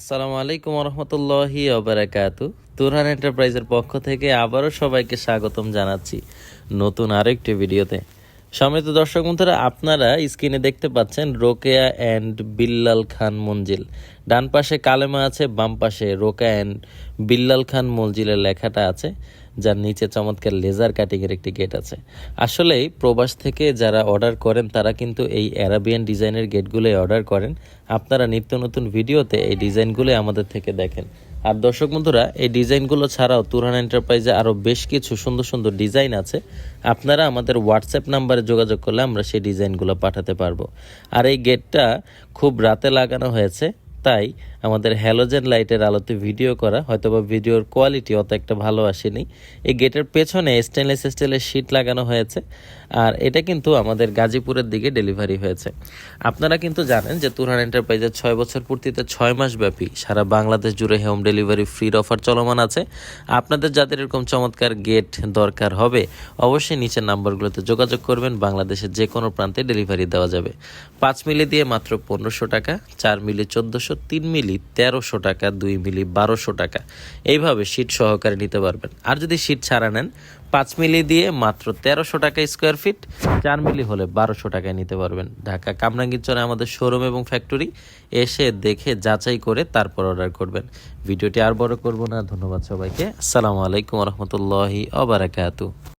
আসসালামু আলাইকুম রহমতুল্লাহি আবরাকাত তুরহান এন্টারপ্রাইজের পক্ষ থেকে আবারও সবাইকে স্বাগতম জানাচ্ছি নতুন আরেকটি ভিডিওতে। সম্মিলিত দর্শক বন্ধুরা, আপনারা স্ক্রিনে দেখতে পাচ্ছেন রোকেয়া অ্যান্ড বিল্লাল খান মঞ্জিল। ডান পাশে কালেমা আছে, বাম পাশে রোকেয়া অ্যান্ড বিল্লাল খান মঞ্জিলের লেখাটা আছে। যার নিচে চমৎকার লেজার কাটিংয়ের একটি গেট আছে। আসলেই প্রবাস থেকে যারা অর্ডার করেন, তারা কিন্তু এই অ্যারাবিয়ান ডিজাইনের গেটগুলোই অর্ডার করেন। আপনারা নিত্য নতুন ভিডিওতে এই ডিজাইনগুলো আমাদের থেকে দেখেন। আর দর্শক বন্ধুরা, এই ডিজাইনগুলো ছাড়াও তুরহান এন্টারপ্রাইজে আরও বেশ কিছু সুন্দর সুন্দর ডিজাইন আছে। আপনারা আমাদের হোয়াটসঅ্যাপ নাম্বারে যোগাযোগ করলে আমরা সেই ডিজাইনগুলো পাঠাতে পারব। আর এই গেটটা খুব রাতে লাগানো হয়েছে। তাই আমাদের হ্যালোজেন লাইটের আলোতে ভিডিও করা, হয়তোবা ভিডিওর কোয়ালিটি অত একটা ভালো আসেনি। এই গেটের পেছনে স্টেনলেস স্টিলের শিট লাগানো হয়েছে, আর এটা কিন্তু আমাদের গাজীপুরের দিকে ডেলিভারি হয়েছে। আপনারা কিন্তু জানেন যে তুরহান এন্টারপ্রাইজের ছয় বছর পূর্তিতে ছয় মাস ব্যাপী সারা বাংলাদেশ জুড়ে হোম ডেলিভারি ফ্রির অফার চলমান আছে। আপনাদের যাদের এরকম চমৎকার গেট দরকার হবে, অবশ্যই নিচের নাম্বারগুলোতে যোগাযোগ করবেন, বাংলাদেশের যে কোনো প্রান্তে ডেলিভারি দেওয়া যাবে। পাঁচ মিলি দিয়ে মাত্র পনেরোশো টাকা, চার মিলি চোদ্দোশো তিন মিলি, তেরোশো টাকা, দুই মিলি, বারোশো টাকা। এইভাবে শীট সহকারে নিতে পারবেন। আর যদি শীট ছাড়া নেন, পাঁচ মিলি দিয়ে মাত্র তেরোশো টাকা স্কোয়ার ফিট চার মিলি হলে বারোশো টাকায় নিতে পারবেন। ঢাকা কামরাঙ্গীরচরে আমাদের শোরুম এবং ফ্যাক্টরি এসে দেখে যাচাই করে তারপর অর্ডার করবেন। ভিডিওটি আর বড় করব না। ধন্যবাদ সবাইকে। আসসালামু আলাইকুম রহমতুল্লাহি অবরাকাতু